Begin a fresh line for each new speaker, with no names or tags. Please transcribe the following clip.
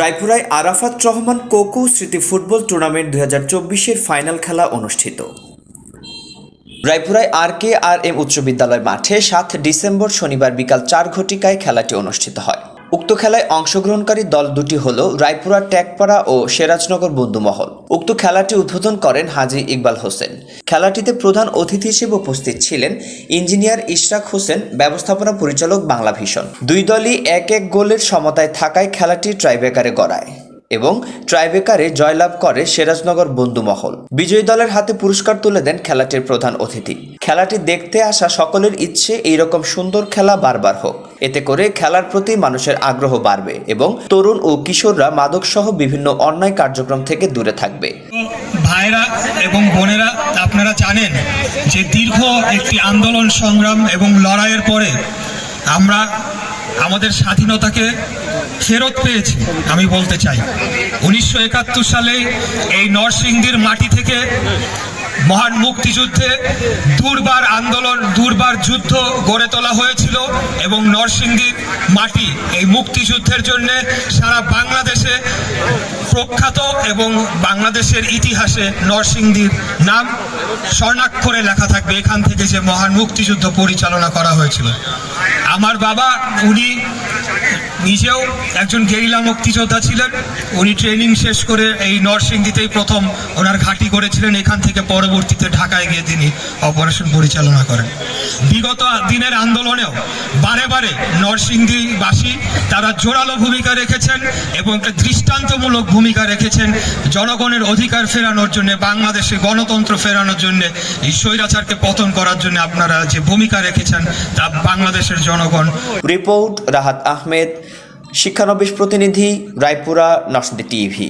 রায়পুরায় আরাফাত রহমান কোকো স্মৃতি football tournament দুই হাজার চব্বিশের ফাইনাল খেলা অনুষ্ঠিত। রায়পুরায় আর কে আর এম উচ্চ বিদ্যালয় মাঠে সাত ডিসেম্বর শনিবার বিকাল চার ঘটিকায় খেলাটি অনুষ্ঠিত হয়। উক্ত খেলায় অংশগ্রহণকারী দল দুটি হল রায়পুরা ট্যাগপাড়া ও সিরাজনগর বন্ধুমহল। উক্ত খেলাটি উদ্বোধন করেন হাজি ইকবাল হোসেন। খেলাটিতে প্রধান অতিথি হিসেবে উপস্থিত ছিলেন ইঞ্জিনিয়ার ইশরাক হোসেন, ব্যবস্থাপনা পরিচালক বাংলা ভিশন দুই দলই এক এক গোলের সমতায় থাকায় খেলাটি ট্রাইব্রেকারে গড়ায়। এবং ট্রাইবেকারে জয়লাভ করে সিরাজনগর বন্ধুমহল। বিজয়ী দলের হাতে পুরস্কার তুলে দেন খেলাটির প্রধান অতিথি। খেলাটি দেখতে আসা সকলের ইচ্ছে, এইরকম সুন্দর খেলা বারবার হোক। এতে করে খেলার প্রতি মানুষের আগ্রহ বাড়বে এবং তরুণ ও কিশোররা মাদকসহ বিভিন্ন অন্যায় কার্যক্রম থেকে দূরে থাকবে।
ভাইরা এবং বোনেরা, আপনারা জানেন যে দীর্ঘ একটি আন্দোলন সংগ্রাম এবং লড়াইয়ের পরে আমরা আমাদের স্বাধীনতাকে ফেরত পেয়েছি, আমি বলতে চাই। উনিশশো একাত্তর সালে এই নরসিংদীর মাটি থেকে মহান মুক্তিযুদ্ধে দুর্বার আন্দোলন, দুর্বার যুদ্ধ গড়ে তোলা হয়েছিল এবং নরসিংদীর মাটি এই মুক্তিযুদ্ধের জন্য সারা বাংলাদেশে প্রখ্যাত এবং বাংলাদেশের ইতিহাসে নরসিংদীর নাম স্বর্ণাক্ষরে লেখা থাকবে এখান থেকে যে মহান মুক্তিযুদ্ধ পরিচালনা করা হয়েছিল। আমার বাবা, উনি নিজেও একজন গেরিলা মুক্তিযোদ্ধা ছিলেন। উনি ট্রেনিং শেষ করে এই নরসিংদীতেই প্রথম ওনার ঘাঁটি করেছিলেন এখান থেকে পরবর্তীতে ঢাকায় গিয়ে তিনি অপারেশন পরিচালনা করেন। বিগত দিনের আন্দোলনেও বারে বারে নরসিংদীবাসী তারা জোরালো ভূমিকা রেখেছেন এবং একটা দৃষ্টান্তমূলক ভূমিকা রেখেছেন জনগণের অধিকার ফেরানোর জন্য, বাংলাদেশে গণতন্ত্র ফেরানোর জন্য, এই স্বৈরাচারকে পতন করার জন্য আপনারা যে ভূমিকা রেখেছেন তা বাংলাদেশের জনগণ
রিপোর্ট রাহাত আহমেদ। শিক্ষানবিশ প্রতিনিধি রায়পুরা নরসিংদী টিভি।